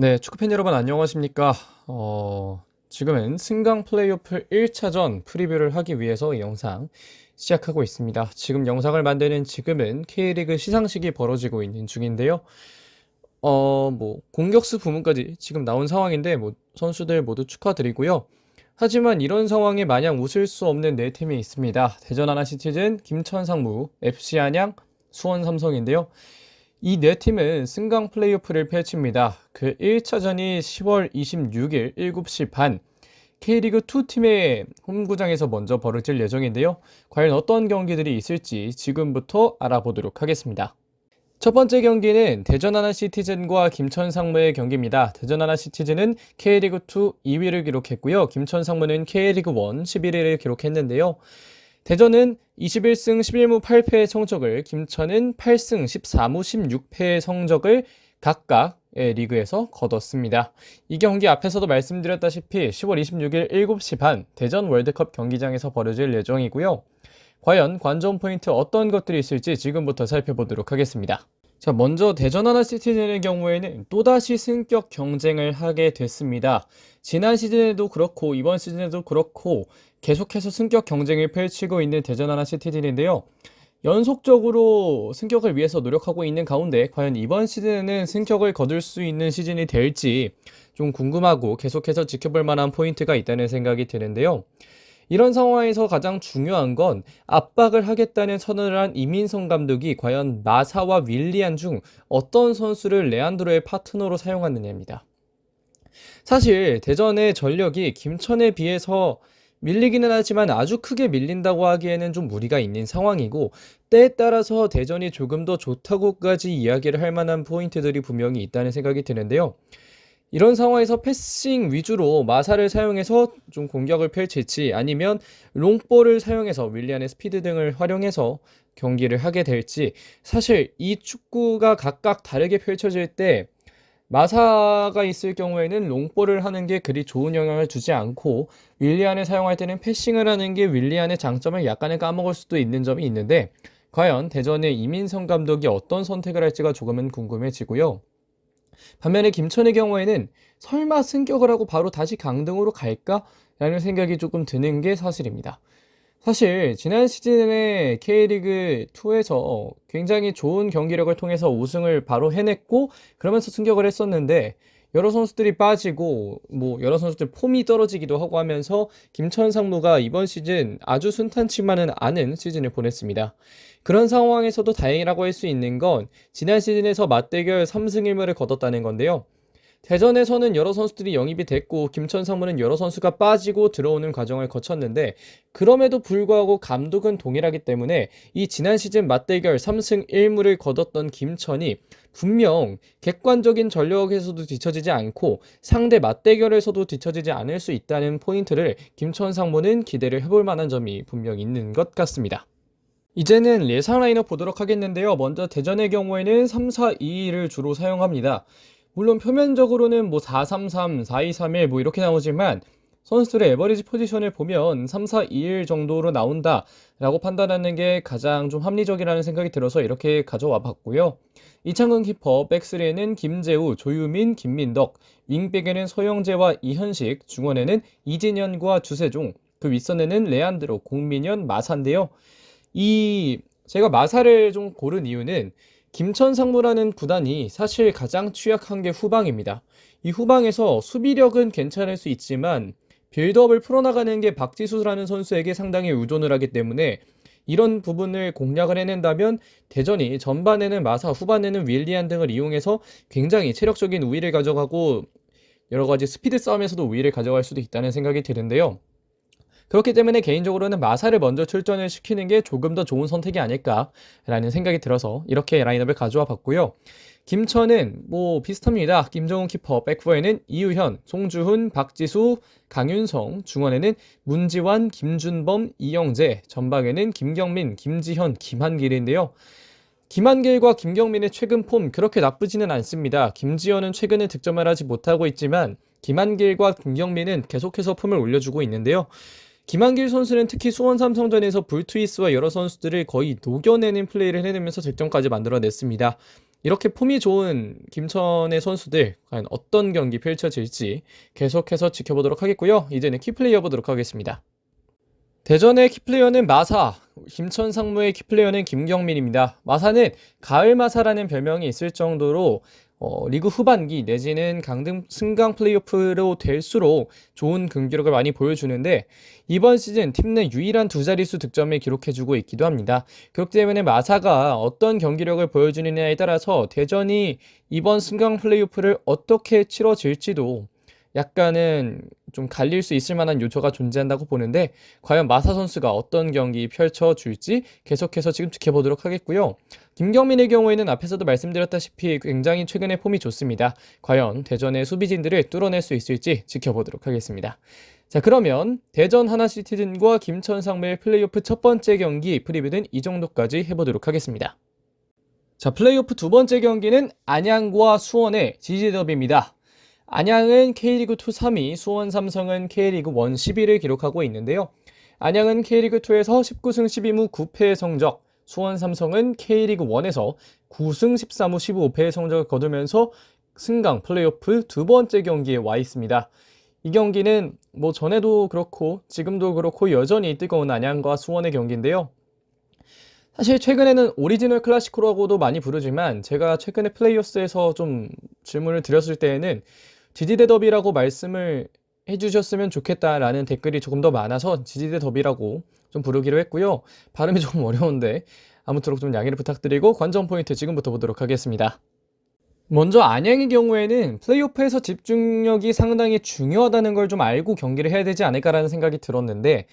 네, 축구팬 여러분 안녕하십니까? 어, 지금은 승강 플레이오프 1차전 프리뷰를 하기 위해서 이 영상 시작하고 있습니다. 지금 영상을 만드는 지금은 K리그 시상식이 벌어지고 있는 중인데요. 어, 뭐 공격수 부문까지 지금 나온 상황인데 뭐 선수들 모두 축하드리고요. 하지만 이런 상황에 마냥 웃을 수 없는 네 팀이 있습니다. 대전 하나시티즌, 김천 상무, FC 안양, 수원 삼성인데요. 이 네 팀은 승강 플레이오프를 펼칩니다. 그 1차전이 10월 26일 7시 반 K리그 2 팀의 홈구장에서 먼저 벌어질 예정인데요. 과연 어떤 경기들이 있을지 지금부터 알아보도록 하겠습니다. 첫 번째 경기는 대전 하나 시티즌과 김천 상무의 경기입니다. 대전 하나 시티즌은 K리그 2 2위를 기록했고요. 김천 상무는 K리그 1 11위를 기록했는데요. 대전은 21승 11무 8패의 성적을, 김천은 8승 14무 16패의 성적을 각각 의 리그에서 거뒀습니다. 이 경기 앞에서도 말씀드렸다시피 10월 26일 7시 반 대전 월드컵 경기장에서 벌어질 예정이고요. 과연 관전 포인트 어떤 것들이 있을지 지금부터 살펴보도록 하겠습니다. 자, 먼저 대전 하나 시티즌의 경우에는 또다시 승격 경쟁을 하게 됐습니다. 지난 시즌에도 그렇고 이번 시즌에도 그렇고 계속해서 승격 경쟁을 펼치고 있는 대전 하나 시티즌인데요. 연속적으로 승격을 위해서 노력하고 있는 가운데 과연 이번 시즌에는 승격을 거둘 수 있는 시즌이 될지 좀 궁금하고 계속해서 지켜볼 만한 포인트가 있다는 생각이 드는데요. 이런 상황에서 가장 중요한 건 압박을 하겠다는 선언을 한 이민성 감독이 과연 마사와 윌리안 중 어떤 선수를 레안드로의 파트너로 사용하느냐입니다. 사실 대전의 전력이 김천에 비해서 밀리기는 하지만 아주 크게 밀린다고 하기에는 좀 무리가 있는 상황이고 때에 따라서 대전이 조금 더 좋다고까지 이야기를 할 만한 포인트들이 분명히 있다는 생각이 드는데요. 이런 상황에서 패싱 위주로 마사를 사용해서 좀 공격을 펼칠지 아니면 롱볼을 사용해서 윌리안의 스피드 등을 활용해서 경기를 하게 될지 사실 이 축구가 각각 다르게 펼쳐질 때 마사가 있을 경우에는 롱볼을 하는 게 그리 좋은 영향을 주지 않고 윌리안을 사용할 때는 패싱을 하는 게 윌리안의 장점을 약간은 까먹을 수도 있는 점이 있는데 과연 대전의 이민성 감독이 어떤 선택을 할지가 조금은 궁금해지고요. 반면에 김천의 경우에는 설마 승격을 하고 바로 다시 강등으로 갈까? 라는 생각이 조금 드는 게 사실입니다. 사실 지난 시즌에 K리그 2에서 굉장히 좋은 경기력을 통해서 우승을 바로 해냈고 그러면서 승격을 했었는데 여러 선수들이 빠지고 뭐 여러 선수들 폼이 떨어지기도 하고 하면서 김천 상무가 이번 시즌 아주 순탄치만은 않은 시즌을 보냈습니다. 그런 상황에서도 다행이라고 할 수 있는 건 지난 시즌에서 맞대결 3승 1무를 거뒀다는 건데요. 대전에서는 여러 선수들이 영입이 됐고 김천 상무는 여러 선수가 빠지고 들어오는 과정을 거쳤는데 그럼에도 불구하고 감독은 동일하기 때문에 이 지난 시즌 맞대결 3승 1무를 거뒀던 김천이 분명 객관적인 전력에서도 뒤처지지 않고 상대 맞대결에서도 뒤처지지 않을 수 있다는 포인트를 김천 상무는 기대를 해볼 만한 점이 분명 있는 것 같습니다. 이제는 예상 라인업 보도록 하겠는데요. 먼저 대전의 경우에는 3-4-2를 주로 사용합니다. 물론 표면적으로는 뭐 4-3-3, 4-2-3-1뭐 이렇게 나오지만 선수들의 에버리지 포지션을 보면 3-4-2-1 정도로 나온다라고 판단하는 게 가장 좀 합리적이라는 생각이 들어서 이렇게 가져와 봤고요. 이창근 키퍼, 백스리에는 김재우, 조유민, 김민덕, 윙백에는 서영재와 이현식, 중원에는 이진현과 주세종, 그 윗선에는 레안드로, 공민현, 마사인데요. 이 제가 마사를 좀 고른 이유는 김천 상무라는 구단이 사실 가장 취약한 게 후방입니다. 이 후방에서 수비력은 괜찮을 수 있지만 빌드업을 풀어나가는 게 박지수라는 선수에게 상당히 의존을 하기 때문에 이런 부분을 공략을 해낸다면 대전이 전반에는 마사, 후반에는 윌리안 등을 이용해서 굉장히 체력적인 우위를 가져가고 여러 가지 스피드 싸움에서도 우위를 가져갈 수도 있다는 생각이 드는데요. 그렇기 때문에 개인적으로는 마사를 먼저 출전을 시키는 게 조금 더 좋은 선택이 아닐까라는 생각이 들어서 이렇게 라인업을 가져와 봤고요. 김천은 뭐 비슷합니다. 김정훈 키퍼, 백후에는 이유현, 송주훈, 박지수, 강윤성, 중원에는 문지환, 김준범, 이영재, 전방에는 김경민, 김지현, 김한길인데요. 김한길과 김경민의 최근 폼 그렇게 나쁘지는 않습니다. 김지현은 최근에 득점을 하지 못하고 있지만 김한길과 김경민은 계속해서 폼을 올려주고 있는데요. 김한길 선수는 특히 수원 삼성전에서 불트위스와 여러 선수들을 거의 녹여내는 플레이를 해내면서 득점까지 만들어냈습니다. 이렇게 폼이 좋은 김천의 선수들 과연 어떤 경기 펼쳐질지 계속해서 지켜보도록 하겠고요. 이제는 키플레이어 보도록 하겠습니다. 대전의 키플레이어는 마사, 김천 상무의 키플레이어는 김경민입니다. 마사는 가을 마사라는 별명이 있을 정도로 어, 리그 후반기 내지는 강등 승강 플레이오프로 될수록 좋은 경기력을 많이 보여주는데 이번 시즌 팀 내 유일한 두 자릿수 득점을 기록해주고 있기도 합니다. 그렇기 때문에 마사가 어떤 경기력을 보여주느냐에 따라서 대전이 이번 승강 플레이오프를 어떻게 치러질지도 약간은 좀 갈릴 수 있을 만한 요소가 존재한다고 보는데 과연 마사 선수가 어떤 경기 펼쳐줄지 계속해서 지금 지켜보도록 하겠고요. 김경민의 경우에는 앞에서도 말씀드렸다시피 굉장히 최근에 폼이 좋습니다. 과연 대전의 수비진들을 뚫어낼 수 있을지 지켜보도록 하겠습니다. 자 그러면 대전 하나시티즌과 김천 상무의 플레이오프 첫 번째 경기 프리뷰는 이 정도까지 해보도록 하겠습니다. 자 플레이오프 두 번째 경기는 안양과 수원의 지지더비입니다. 안양은 K리그 2 3위, 수원 삼성은 K리그 1 10위를 기록하고 있는데요. 안양은 K리그 2에서 19승 12무 9패의 성적, 수원 삼성은 K리그 1에서 9승 13무 15패의 성적을 거두면서 승강 플레이오프 두 번째 경기에 와 있습니다. 이 경기는 뭐 전에도 그렇고 지금도 그렇고 여전히 뜨거운 안양과 수원의 경기인데요. 사실 최근에는 오리지널 클래시코라고도 많이 부르지만 제가 최근에 플레이오스에서 좀 질문을 드렸을 때에는 지지대 더비라고 말씀을 해주셨으면 좋겠다라는 댓글이 조금 더 많아서 지지대 더비라고 좀 부르기로 했고요. 발음이 조금 어려운데 아무쪼록 좀 양해를 부탁드리고 관전 포인트 지금부터 보도록 하겠습니다. 먼저 안양의 경우에는 플레이오프에서 집중력이 상당히 중요하다는 걸 좀 알고 경기를 해야 되지 않을까라는 생각이 들었는데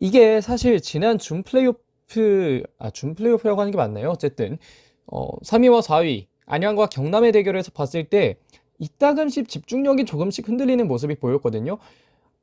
이게 사실 지난 준 플레이오프 아 준 플레이오프라고 하는 게 맞나요? 어쨌든 어 3위와 4위 안양과 경남의 대결에서 봤을 때 이따금씩 집중력이 조금씩 흔들리는 모습이 보였거든요.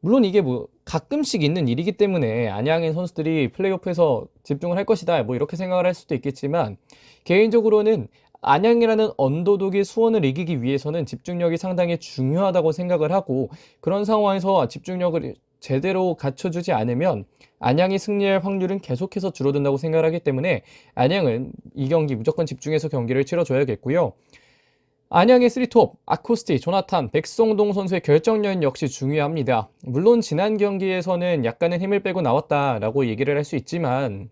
물론 이게 뭐 가끔씩 있는 일이기 때문에 안양의 선수들이 플레이오프에서 집중을 할 것이다. 뭐 이렇게 생각을 할 수도 있겠지만 개인적으로는 안양이라는 언더독이 수원을 이기기 위해서는 집중력이 상당히 중요하다고 생각을 하고 그런 상황에서 집중력을 제대로 갖춰주지 않으면 안양이 승리할 확률은 계속해서 줄어든다고 생각을 하기 때문에 안양은 이 경기 무조건 집중해서 경기를 치러줘야겠고요. 안양의 3톱, 아코스티, 조나탄, 백성동 선수의 결정력 역시 중요합니다. 물론 지난 경기에서는 약간의 힘을 빼고 나왔다라고 얘기를 할 수 있지만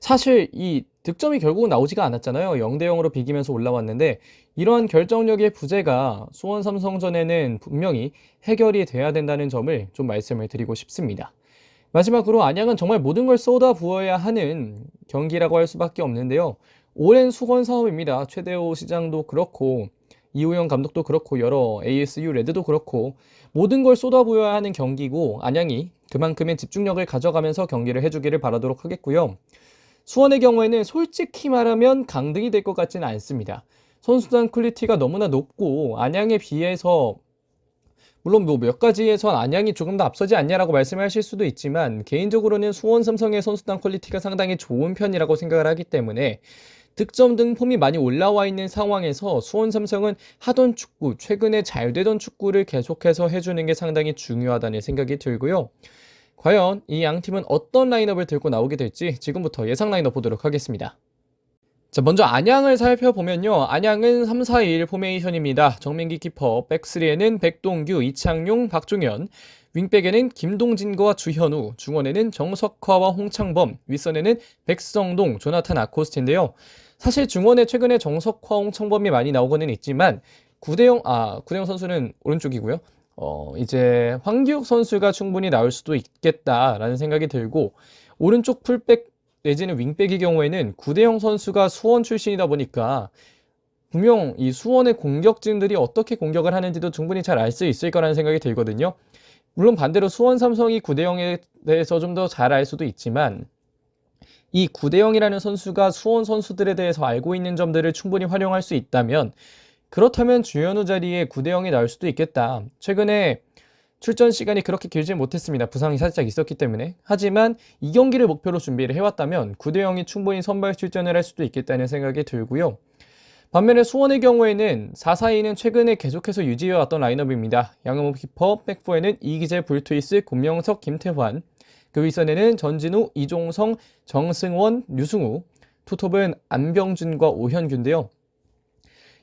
사실 이 득점이 결국은 나오지가 않았잖아요. 0대 0으로 비기면서 올라왔는데 이러한 결정력의 부재가 수원 삼성전에는 분명히 해결이 돼야 된다는 점을 좀 말씀을 드리고 싶습니다. 마지막으로 안양은 정말 모든 걸 쏟아 부어야 하는 경기라고 할 수밖에 없는데요. 오랜 수건 사업입니다. 최대호 시장도 그렇고 이우영 감독도 그렇고 여러 ASU 레드도 그렇고 모든 걸 쏟아부어야 하는 경기고 안양이 그만큼의 집중력을 가져가면서 경기를 해주기를 바라도록 하겠고요. 수원의 경우에는 솔직히 말하면 강등이 될 것 같지는 않습니다. 선수단 퀄리티가 너무나 높고 안양에 비해서 물론 뭐 몇 가지에선 안양이 조금 더 앞서지 않냐라고 말씀하실 수도 있지만 개인적으로는 수원 삼성의 선수단 퀄리티가 상당히 좋은 편이라고 생각을 하기 때문에 득점 등 폼이 많이 올라와 있는 상황에서 수원 삼성은 하던 축구, 최근에 잘 되던 축구를 계속해서 해주는 게 상당히 중요하다는 생각이 들고요. 과연 이 양 팀은 어떤 라인업을 들고 나오게 될지 지금부터 예상 라인업 보도록 하겠습니다. 자, 먼저 안양을 살펴보면요. 안양은 3, 4, 1 포메이션입니다. 정민기 키퍼, 백스리에는 백동규, 이창용, 박종현, 윙백에는 김동진과 주현우, 중원에는 정석화와 홍창범, 윗선에는 백성동, 조나탄 아코스트인데요. 사실 중원에 최근에 정석화, 홍청범이 많이 나오고는 있지만 구대영 아 구대영 선수는 오른쪽이고요. 어 이제 황기욱 선수가 충분히 나올 수도 있겠다라는 생각이 들고 오른쪽 풀백 내지는 윙백의 경우에는 구대영 선수가 수원 출신이다 보니까 분명 이 수원의 공격진들이 어떻게 공격을 하는지도 충분히 잘 알 수 있을 거라는 생각이 들거든요. 물론 반대로 수원 삼성이 구대영에 대해서 좀 더 잘 알 수도 있지만 이 구대영이라는 선수가 수원 선수들에 대해서 알고 있는 점들을 충분히 활용할 수 있다면 그렇다면 주현우 자리에 구대영이 나올 수도 있겠다. 최근에 출전 시간이 그렇게 길지 못했습니다. 부상이 살짝 있었기 때문에. 하지만 이 경기를 목표로 준비를 해왔다면 구대영이 충분히 선발 출전을 할 수도 있겠다는 생각이 들고요. 반면에 수원의 경우에는 4-4-2는 최근에 계속해서 유지해왔던 라인업입니다. 양현모 키퍼, 백포에는 이기재, 불투이스, 고명석, 김태환, 그 윗선에는 전진우, 이종성, 정승원, 류승우, 투톱은 안병준과 오현규인데요.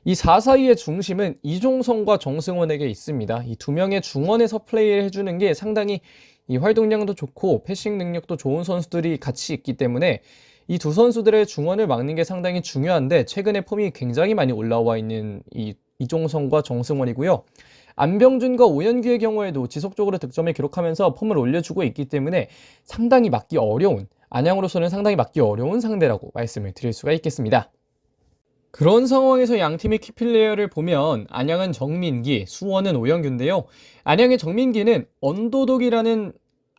이 4사이의 중심은 이종성과 정승원에게 있습니다. 이 두 명의 중원에서 플레이를 해주는 게 상당히 이 활동량도 좋고 패싱 능력도 좋은 선수들이 같이 있기 때문에 이 두 선수들의 중원을 막는 게 상당히 중요한데 최근에 폼이 굉장히 많이 올라와 있는 이 이종성과 정승원이고요. 안병준과 오현규의 경우에도 지속적으로 득점을 기록하면서 폼을 올려주고 있기 때문에 상당히 막기 어려운 안양으로서는 상당히 막기 어려운 상대라고 말씀을 드릴 수가 있겠습니다. 그런 상황에서 양 팀의 키플레이어를 보면 안양은 정민기, 수원은 오영규인데요. 안양의 정민기는 언도독이라는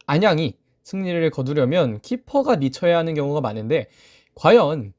안양이 승리를 거두려면 키퍼가 미쳐야 하는 경우가 많은데 과연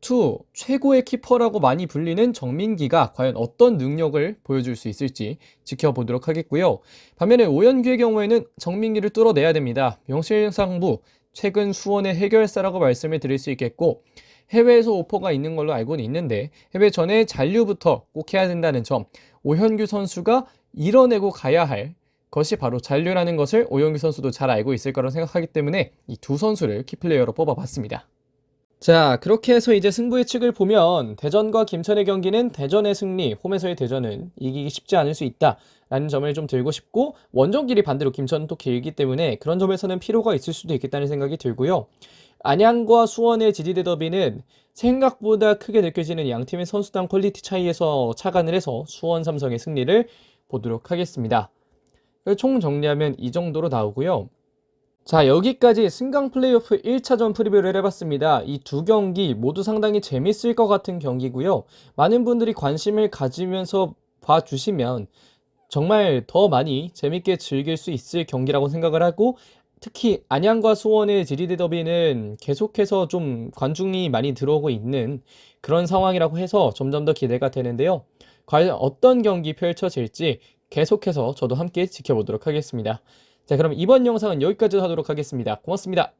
K2 최고의 키퍼라고 많이 불리는 정민기가 과연 어떤 능력을 보여줄 수 있을지 지켜보도록 하겠고요. 반면에 오현규의 경우에는 정민기를 뚫어내야 됩니다. 명실상부 최근 수원의 해결사라고 말씀을 드릴 수 있겠고 해외에서 오퍼가 있는 걸로 알고는 있는데 해외 전에 잔류부터 꼭 해야 된다는 점 오현규 선수가 이뤄내고 가야 할 것이 바로 잔류라는 것을 오현규 선수도 잘 알고 있을 거라고 생각하기 때문에 이 두 선수를 키플레이어로 뽑아봤습니다. 자, 그렇게 해서 이제 승부의 측을 보면 대전과 김천의 경기는 대전의 승리, 홈에서의 대전은 이기기 쉽지 않을 수 있다 라는 점을 좀 들고 싶고 원정 길이 반대로 김천은 또 길기 때문에 그런 점에서는 필요가 있을 수도 있겠다는 생각이 들고요. 안양과 수원의 지지대 더비는 생각보다 크게 느껴지는 양 팀의 선수단 퀄리티 차이에서 착안을 해서 수원 삼성의 승리를 보도록 하겠습니다. 총 정리하면 이 정도로 나오고요. 자, 여기까지 승강 플레이오프 1차전 프리뷰를 해봤습니다. 이 두 경기 모두 상당히 재밌을 것 같은 경기고요. 많은 분들이 관심을 가지면서 봐주시면 정말 더 많이 재밌게 즐길 수 있을 경기라고 생각을 하고 특히 안양과 수원의 지리대 더비는 계속해서 좀 관중이 많이 들어오고 있는 그런 상황이라고 해서 점점 더 기대가 되는데요. 과연 어떤 경기 펼쳐질지 계속해서 저도 함께 지켜보도록 하겠습니다. 자, 그럼 이번 영상은 여기까지 하도록 하겠습니다. 고맙습니다.